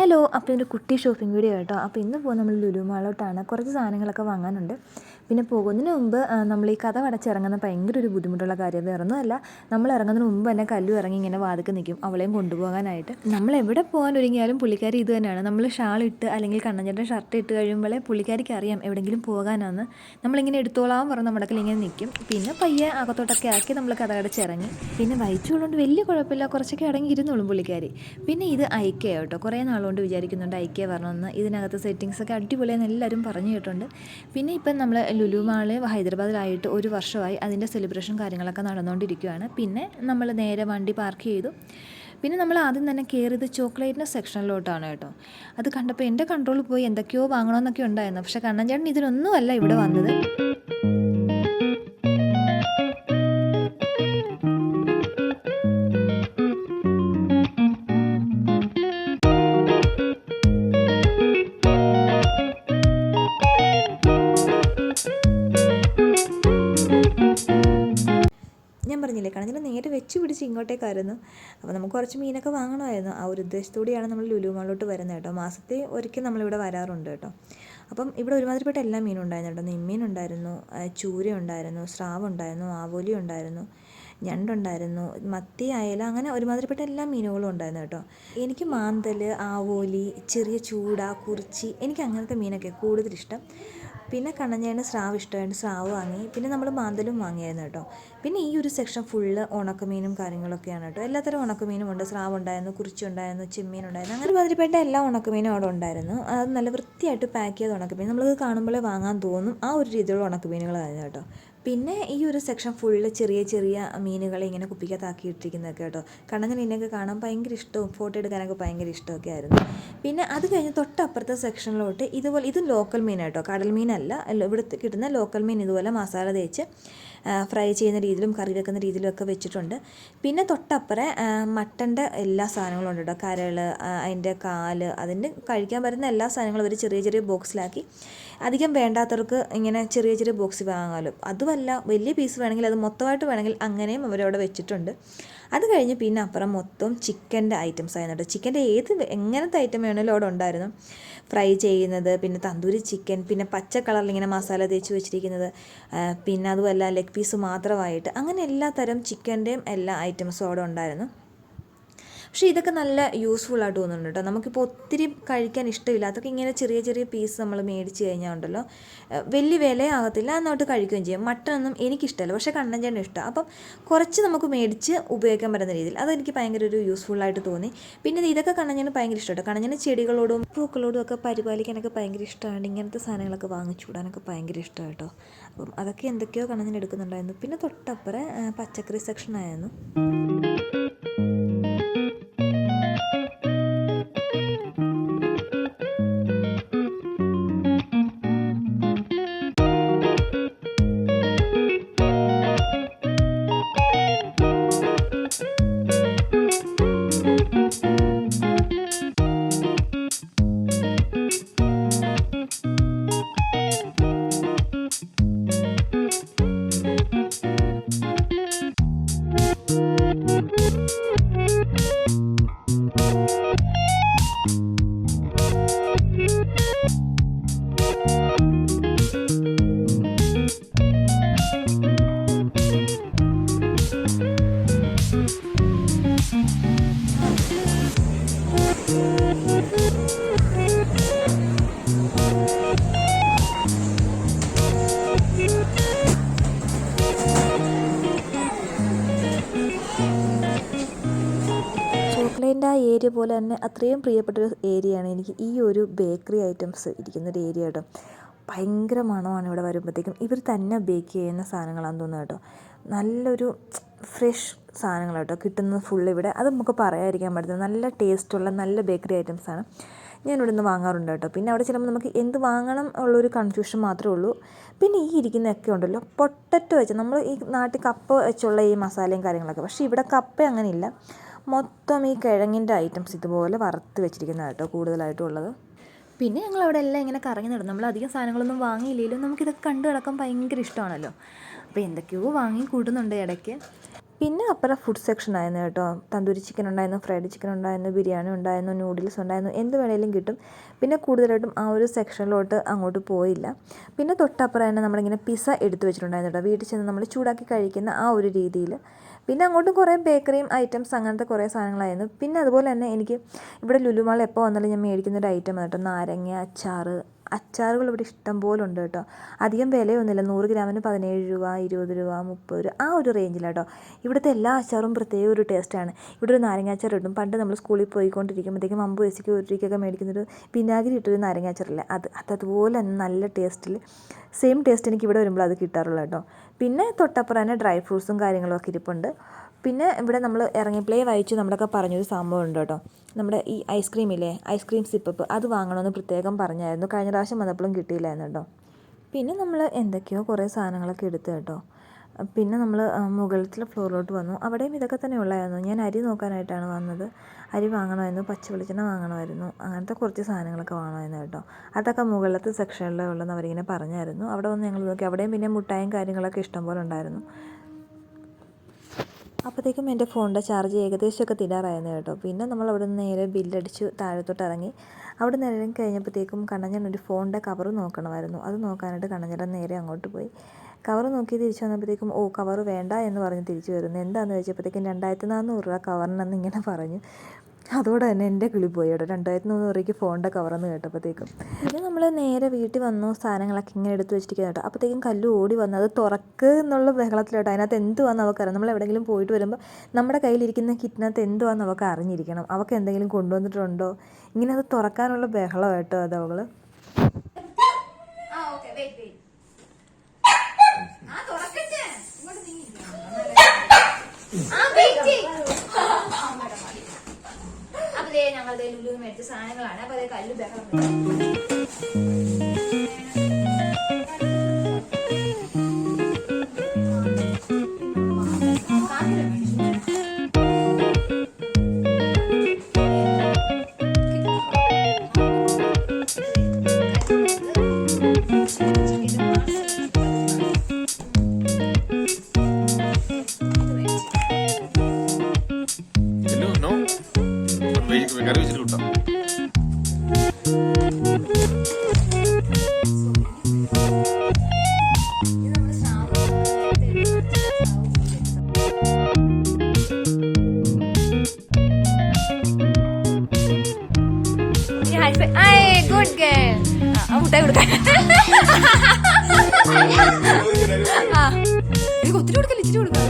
Hello അപ്പോൾ എന്റെ കുട്ടി ഷോപ്പിംഗ് വീഡിയോ കേട്ടോ അപ്പോൾ ഇന്ന് പോകുന്നത് നമ്മൾ ലുലുമാളോട്ടാണ് കുറച്ച് സാധനങ്ങളൊക്കെ വാങ്ങാനുണ്ട്. പിന്നെ പോകുന്നതിന് മുമ്പ് നമ്മൾ ഈ കഥ അടച്ചിറങ്ങുന്ന ഭയങ്കര ഒരു ബുദ്ധിമുട്ടുള്ള കാര്യം വേറെ ഒന്നുമല്ല നമ്മൾ ഇറങ്ങുന്നതിന് മുമ്പ് തന്നെ കല്ലു ഇറങ്ങി ഇങ്ങനെ വാതിക്ക് നിൽക്കും അവളെയും കൊണ്ടുപോകാനായിട്ട്. നമ്മൾ എവിടെ പോകാൻ ഒരുങ്ങിയാലും പുള്ളിക്കാരി ഇത് തന്നെയാണ്. നമ്മൾ ഷാൾ ഇട്ട് അല്ലെങ്കിൽ കണ്ണഞ്ചേട്ടൻ ഷർട്ട് ഇട്ട് കഴിയുമ്പോഴേ പുള്ളിക്കാരിക്ക് അറിയാം എവിടെയെങ്കിലും പോകാനാണ് നമ്മളിങ്ങനെ എടുത്തോളാൻ പറഞ്ഞ് നമ്മുടെ ഇങ്ങനെ നിൽക്കും പിന്നെ പയ്യെ അകത്തോട്ടൊക്കെ ആക്കി നമ്മൾ കഥ അടച്ചിറങ്ങി പിന്നെ വഹിച്ചുകൊണ്ട് വലിയ കുഴപ്പമില്ല. കുറച്ചൊക്കെ അടങ്ങി ഇരുന്നോളും പുള്ളിക്കാരി. പിന്നെ ഇത് ഐക്യ കേട്ടോ. കുറേ നാളുകൊണ്ട് വിചാരിക്കുന്നുണ്ട് ഐക്യ പറഞ്ഞു ഇതിനകത്ത് സെറ്റിങ്സൊക്കെ അടിപൊളിയെന്ന് എല്ലാവരും പറഞ്ഞു കേട്ടുണ്ട് പിന്നെ ഇപ്പം നമ്മൾ ലുലു മാൾ ഹൈദരാബാദിലായിട്ട് ഒരു വർഷമായി അതിന്റെ സെലിബ്രേഷൻ കാര്യങ്ങളൊക്കെ നടന്നുകൊണ്ടിരിക്കുകയാണ്. പിന്നെ നമ്മൾ നേരെ വണ്ടി പാർക്ക് ചെയ്തു. പിന്നെ നമ്മൾ ആദ്യം തന്നെ കയറിയത് ചോക്ലേറ്റിന്റെ സെക്ഷനിലോട്ടാണ് കേട്ടോ. അത് കണ്ടപ്പോൾ എന്റെ കൺട്രോളിൽ പോയി എന്തൊക്കെയോ വാങ്ങണമെന്നൊക്കെ ഉണ്ടായിരുന്നു. പക്ഷേ കണ്ണൻ ചേട്ടൻ ഇതിനൊന്നുമല്ല ഇവിടെ വന്നത്. വെച്ച് പിടിച്ച് ഇങ്ങോട്ടേക്കായിരുന്നു അപ്പോൾ നമുക്ക് കുറച്ച് മീനൊക്കെ വാങ്ങണമായിരുന്നു. ആ ഒരു ഉദ്ദേശത്തോടെയാണ് നമ്മൾ ലുലു മാളിലോട്ട് വരുന്നത് കേട്ടോ. മാസത്തെ ഒരിക്കൽ നമ്മളിവിടെ വരാറുണ്ട് കേട്ടോ. അപ്പം ഇവിടെ ഒരുമാതിരിപ്പെട്ട എല്ലാ മീനും ഉണ്ടായിരുന്നു കേട്ടോ. നിമ്മീൻ ഉണ്ടായിരുന്നു ചൂര ഉണ്ടായിരുന്നു സ്രാവ് ഉണ്ടായിരുന്നു ആവോലി ഉണ്ടായിരുന്നു ഞണ്ടുണ്ടായിരുന്നു മത്തി അയല അങ്ങനെ ഒരുമാതിരിപ്പെട്ട എല്ലാ മീനുകളും ഉണ്ടായിരുന്നു കേട്ടോ. എനിക്ക് മാന്തൽ ആവോലി ചെറിയ ചൂട കുറിച്ചി എനിക്ക് അങ്ങനത്തെ മീനൊക്കെ കൂടുതൽ ഇഷ്ടം പിന്നെ കണ്ണഞ്ചേന് സ്രാവ് ഇഷ്ടമായിട്ട് സ്രാവ് വാങ്ങി പിന്നെ നമ്മൾ മാന്തലും വാങ്ങിയായിരുന്നു കേട്ടോ. പിന്നെ ഈ ഒരു സെക്ഷൻ ഫുള്ള് ഉണക്കമീനും കാര്യങ്ങളൊക്കെയാണ് കേട്ടോ. എല്ലാത്തരം ഉണക്കമീനും ഉണ്ട്. സ്രാവ് ഉണ്ടായിരുന്നു കുറിച്ചി ഉണ്ടായിരുന്നു ചെമ്മീൻ ഉണ്ടായിരുന്നു. അങ്ങനെ പതിരിപ്പെട്ട എല്ലാ ഉണക്കമീനും അവിടെ ഉണ്ടായിരുന്നു. അത് നല്ല വൃത്തിയായിട്ട് പാക്ക് ചെയ്ത ഉണക്കമീൻ. നമ്മളത് കാണുമ്പോഴേ വാങ്ങാൻ തോന്നും ആ ഒരു രീതിയിലുള്ള ഉണക്കമീനുകളായിരുന്നു കേട്ടോ. പിന്നെ ഈ ഒരു സെക്ഷൻ ഫുള്ള് ചെറിയ ചെറിയ മീനുകളെ ഇങ്ങനെ കുപ്പിക്കകത്താക്കി ഇട്ടിരിക്കുന്നതൊക്കെ കേട്ടോ. കണ്ണൻ ഇതിനൊക്കെ കാണാൻ ഭയങ്കര ഇഷ്ടവും. ഫോട്ടോ എടുക്കാനൊക്കെ ഭയങ്കര ഇഷ്ടമൊക്കെ ആയിരുന്നു. പിന്നെ അത് കഴിഞ്ഞ് തൊട്ടപ്പുറത്തെ സെക്ഷനിലോട്ട് ഇതുപോലെ ഇതും ലോക്കൽ മീൻ കേട്ടോ. കടൽ മീനല്ല. അല്ല ഇവിടെ കിട്ടുന്ന ലോക്കൽ മീൻ ഇതുപോലെ മസാല തേച്ച് ഫ്രൈ ചെയ്യുന്ന രീതിയിലും കറി വെക്കുന്ന രീതിയിലും ഒക്കെ വെച്ചിട്ടുണ്ട്. പിന്നെ തൊട്ടപ്പുറം മട്ടന്റെ എല്ലാ സാധനങ്ങളും ഉണ്ട് കേട്ടോ കരൾ അതിന്റെ കാൽ അതിന്റെ കഴിക്കാൻ പറ്റുന്ന എല്ലാ സാധനങ്ങളും ഒരു ചെറിയ ചെറിയ ബോക്സിലാക്കി. അധികം വേണ്ടാത്തവർക്ക് ഇങ്ങനെ ചെറിയ ചെറിയ ബോക്സ് വാങ്ങാമല്ലോ അതുമല്ല വലിയ പീസ് വേണമെങ്കിൽ അത് മൊത്തമായിട്ട് വേണമെങ്കിൽ അങ്ങനെയും അവരവിടെ വെച്ചിട്ടുണ്ട്. അത് കഴിഞ്ഞ് പിന്നെ അപ്പുറം മൊത്തം ചിക്കന്റെ ഐറ്റംസ് ആയിരുന്നു കേട്ടോ ചിക്കന്റെ ഏത് എങ്ങനത്തെ ഐറ്റം വേണമെങ്കിലും അവിടെ ഉണ്ടായിരുന്നു. ഫ്രൈ ചെയ്യുന്നത് പിന്നെ തന്തൂരി ചിക്കൻ പിന്നെ പച്ച കളറിൽ ഇങ്ങനെ മസാല തേച്ച് വെച്ചിരിക്കുന്നത് പിന്നെ അതുമല്ല ലെഗ് പീസ് മാത്രമായിട്ട്. അങ്ങനെ എല്ലാ തരം ചിക്കന്റെയും എല്ലാ ഐറ്റംസും അവിടെ ഉണ്ടായിരുന്നു. പക്ഷേ ഇതൊക്കെ നല്ല യൂസ്ഫുൾ ആയിട്ട് തോന്നുന്നുണ്ട് കേട്ടോ. നമുക്കിപ്പോൾ ഒത്തിരി കഴിക്കാൻ ഇഷ്ടമില്ല. അതൊക്കെ ഇങ്ങനെ ചെറിയ ചെറിയ പീസ് നമ്മൾ മേടിച്ച് കഴിഞ്ഞാൽ ഉണ്ടല്ലോ. വലിയ വിലയാകത്തില്ല. എന്നിട്ട് കഴിക്കുകയും ചെയ്യും. മട്ടനൊന്നും എനിക്കിഷ്ടമല്ല. പക്ഷേ കണ്ണഞ്ചേട്ടൻ ഇഷ്ടം. അപ്പം കുറച്ച് നമുക്ക് മേടിച്ച് ഉപയോഗിക്കാൻ പറ്റുന്ന രീതിയിൽ. അതെനിക്ക് ഭയങ്കര ഒരു യൂസ്ഫുൾ ആയിട്ട് തോന്നി. പിന്നെ ഇതൊക്കെ കണ്ണഞ്ചേന് ഭയങ്കര ഇഷ്ടമാണ് കണ്ണഞ്ചേന് ചെടികളോടും പൂക്കളോടും ഒക്കെ പരിപാലിക്കാനൊക്കെ ഭയങ്കര ഇഷ്ടമാണ്. ഇങ്ങനത്തെ സാധനങ്ങളൊക്കെ വാങ്ങിച്ചു വിടാനൊക്കെ ഭയങ്കര ഇഷ്ടമാണ് കേട്ടോ. അപ്പം അതൊക്കെ എന്തൊക്കെയോ കണ്ണഞ്ഞെടുക്കുന്നുണ്ടായിരുന്നു പിന്നെ തൊട്ടപ്പുറം പച്ചക്കറി സെക്ഷൻ ഏരിയ പോലെ തന്നെ അത്രയും പ്രിയപ്പെട്ടൊരു ഏരിയയാണ് എനിക്ക് ഈ ഒരു ബേക്കറി ഐറ്റംസ് ഇരിക്കുന്ന ഒരു ഏരിയ കേട്ടോ. ഭയങ്കര മണമാണ് ഇവിടെ വരുമ്പോഴത്തേക്കും. ഇവർ തന്നെ ബേക്ക് ചെയ്യുന്ന സാധനങ്ങളാണെന്ന് തോന്നുന്നു കേട്ടോ. നല്ലൊരു ഫ്രഷ് സാധനങ്ങൾ കേട്ടോ. കിട്ടുന്നത് ഫുൾ ഇവിടെ. അത് നമുക്ക് പറയാതിരിക്കാൻ പറ്റുന്നത് നല്ല ടേസ്റ്റുള്ള നല്ല ബേക്കറി ഐറ്റംസാണ് ഞാൻ ഇവിടെ നിന്ന് വാങ്ങാറുണ്ട് കേട്ടോ. പിന്നെ അവിടെ ചെല്ലുമ്പോൾ നമുക്ക് എന്ത് വാങ്ങണം ഉള്ളൊരു കൺഫ്യൂഷൻ മാത്രമേ ഉള്ളൂ. പിന്നെ ഈ ഇരിക്കുന്നതൊക്കെ ഉണ്ടല്ലോ. പൊട്ടറ്റോ വെച്ച് നമ്മൾ ഈ നാട്ടിൽ കപ്പ വെച്ചുള്ള ഈ മസാലയും കാര്യങ്ങളൊക്കെ. പക്ഷേ ഇവിടെ കപ്പ അങ്ങനെയില്ല. മൊത്തം ഈ കിഴങ്ങിന്റെ ഐറ്റംസ് ഇതുപോലെ വറുത്ത് വെച്ചിരിക്കുന്നത് കേട്ടോ കൂടുതലായിട്ടും ഉള്ളത് പിന്നെ ഞങ്ങൾ അവിടെ എല്ലാം ഇങ്ങനെ കറങ്ങി നടന്നു. നമ്മൾ അധികം സാധനങ്ങളൊന്നും വാങ്ങിയില്ലെങ്കിലും നമുക്കിതൊക്കെ കണ്ടു കിടക്കാൻ ഭയങ്കര ഇഷ്ടമാണല്ലോ. അപ്പോൾ എന്തൊക്കെയോ വാങ്ങി കൂട്ടുന്നുണ്ട് ഇടയ്ക്ക്. പിന്നെ അപ്പുറം ഫുഡ് സെക്ഷൻ ആയിരുന്നു കേട്ടോ. തന്തൂരി ചിക്കൻ ഉണ്ടായിരുന്നു ഫ്രൈഡ് ചിക്കൻ ഉണ്ടായിരുന്നു ബിരിയാണി ഉണ്ടായിരുന്നു നൂഡിൽസ് ഉണ്ടായിരുന്നു എന്ത് വേണേലും കിട്ടും. പിന്നെ കൂടുതലായിട്ടും ആ ഒരു സെക്ഷനിലോട്ട് അങ്ങോട്ട് പോയില്ല. പിന്നെ തൊട്ടപ്പുറം തന്നെ നമ്മളിങ്ങനെ പിസ്സ എടുത്തു വെച്ചിട്ടുണ്ടായിരുന്നു കേട്ടോ. വീട്ടിൽ ചെന്ന് നമ്മൾ ചൂടാക്കി കഴിക്കുന്ന ആ ഒരു രീതിയിൽ. പിന്നെ അങ്ങോട്ടും കുറേ ബേക്കറിയും ഐറ്റംസ് അങ്ങനത്തെ കുറേ സാധനങ്ങളായിരുന്നു. പിന്നെ അതുപോലെ തന്നെ എനിക്ക് ഇവിടെ ലുലുമാൾ എപ്പോൾ വന്നാലും ഞാൻ മേടിക്കുന്ന ഒരു ഐറ്റം കേട്ടോ. നാരങ്ങ അച്ചാറ് അച്ചാറുകൾ ഇവിടെ ഇഷ്ടം പോലെ ഉണ്ട് കേട്ടോ. അധികം വിലയൊന്നുമില്ല. നൂറ് ഗ്രാമിന് പതിനേഴ് രൂപ ഇരുപത് രൂപ മുപ്പത് രൂപ ആ ഒരു റേഞ്ചിലാണ് കേട്ടോ ഇവിടുത്തെ എല്ലാ അച്ചാറും പ്രത്യേക ഒരു ടേസ്റ്റാണ് ഇവിടെ ഒരു നാരങ്ങാച്ചാർ ഇടും. പണ്ട് നമ്മൾ സ്കൂളിൽ പോയിക്കൊണ്ടിരിക്കുമ്പോഴത്തേക്കും അമ്പത് വയസ്സിക്ക് ഒരു രൂപയ്ക്കൊക്കെ മേടിക്കുന്നൊരു വിനാഗിരി ഇട്ടൊരു നാരങ്ങ അച്ചാറില്ലേ അത് അത് അതുപോലെ തന്നെ നല്ല ടേസ്റ്റിൽ സെയിം ടേസ്റ്റ് എനിക്ക് ഇവിടെ വരുമ്പോൾ അത് കിട്ടാറുള്ളൂ കേട്ടോ. പിന്നെ തൊട്ടപ്പുറം തന്നെ ഡ്രൈ ഫ്രൂട്ട്സും കാര്യങ്ങളൊക്കെ ഇരിപ്പുണ്ട്. പിന്നെ ഇവിടെ നമ്മൾ ഇറങ്ങി പ്ലേ വായിച്ച് നമ്മളൊക്കെ പറഞ്ഞൊരു സംഭവം ഉണ്ട് കേട്ടോ നമ്മുടെ ഈ ഐസ്ക്രീം ഇല്ലേ ഐസ്ക്രീം സിപ്പപ്പ് അത് വാങ്ങണമെന്ന് പ്രത്യേകം പറഞ്ഞായിരുന്നു. കഴിഞ്ഞ പ്രാവശ്യം വന്നപ്പോഴും കിട്ടിയില്ലായിരുന്നു കേട്ടോ പിന്നെ നമ്മൾ എന്തൊക്കെയോ കുറേ സാധനങ്ങളൊക്കെ എടുത്ത് കേട്ടോ. പിന്നെ നമ്മൾ മുകളിലത്തെ ഫ്ലോറിലോട്ട് വന്നു. അവിടെയും ഇതൊക്കെ തന്നെ ഉള്ളായിരുന്നു. ഞാൻ അരി നോക്കാനായിട്ടാണ് വന്നത്. അരി വാങ്ങണമായിരുന്നു പച്ച വെളിച്ചെണ്ണ വാങ്ങണമായിരുന്നു അങ്ങനത്തെ കുറച്ച് സാധനങ്ങളൊക്കെ വാങ്ങണമായിരുന്നു കേട്ടോ. അതൊക്കെ മുകളിലത്തെ സെക്ഷനിലുള്ളതെന്ന് അവരിങ്ങനെ പറഞ്ഞായിരുന്നു. അവിടെ വന്ന് ഞങ്ങൾ നോക്കി. അവിടെയും പിന്നെ മുട്ടായും കാര്യങ്ങളൊക്കെ ഇഷ്ടം പോലെ ഉണ്ടായിരുന്നു. അപ്പോഴത്തേക്കും എന്റെ ഫോണിന്റെ ചാർജ് ഏകദേശമൊക്കെ തീരാറായിരുന്നു കേട്ടോ. പിന്നെ നമ്മൾ അവിടെ നിന്ന് നേരെ ബില്ലടിച്ച് താഴത്തോട്ട് ഇറങ്ങി. അവിടെ നിന്ന് ഇറങ്ങി കഴിഞ്ഞപ്പോഴത്തേക്കും കണ്ണഞ്ഞൻ ഒരു ഫോണിന്റെ കവർ നോക്കണമായിരുന്നു. അത് നോക്കാനായിട്ട് കണ്ണഞ്ഞൻ നേരെ അങ്ങോട്ട് പോയി. കവർ നോക്കി തിരിച്ചു വന്നപ്പോഴത്തേക്കും ഓ കവർ വേണ്ട എന്ന് പറഞ്ഞ് തിരിച്ചു വരുന്നു. എന്താണെന്ന് വെച്ചപ്പോഴത്തേക്കും രണ്ടായിരത്തി നാനൂറ് രൂപ കവറിനെന്ന് ഇങ്ങനെ പറഞ്ഞു. അതോടെ തന്നെ എന്റെ കിളി പോയി കേട്ടോ. രണ്ടായിരത്തി മുന്നൂറ് രൂപയ്ക്ക് ഫോണിന്റെ കവറെന്ന് കേട്ടപ്പോഴത്തേക്കും. പിന്നെ നമ്മൾ നേരെ വീട്ടിൽ വന്നു സാധനങ്ങളൊക്കെ ഇങ്ങനെ എടുത്ത് വെച്ചിരിക്കുന്നത് കേട്ടോ. അപ്പോഴത്തേക്കും കല്ല് ഓടി വന്നു. അത് തുറക്ക് എന്നുള്ള ബഹളത്തിലോട്ടോ അതിനകത്ത് എന്തുവാന്ന് അവൾക്കറിയാം നമ്മൾ എവിടെയെങ്കിലും പോയിട്ട് വരുമ്പോൾ നമ്മുടെ കയ്യിലിരിക്കുന്ന കിറ്റിനകത്ത് എന്തുവാന്ന് അവൾക്ക് അറിഞ്ഞിരിക്കണം. അവൾക്ക് എന്തെങ്കിലും കൊണ്ടുവന്നിട്ടുണ്ടോ? ഇങ്ങനെ അത് തുറക്കാനുള്ള ബഹളം കേട്ടോ അത് അവൾ. അപ്പൊ ദേ ഞങ്ങൾ ലുലു മേടിച്ച സാധനങ്ങളാണ്. അപ്പൊ അതേ കല്ല് ബഹളം ഗുഡ് ഗേൾ മുട്ടായി കൊടുക്കാൻ. ആ. എനിക്ക് ഒത്തിരി കൊടുക്കല്ല? ഇച്ചിരി കൊടുക്കാം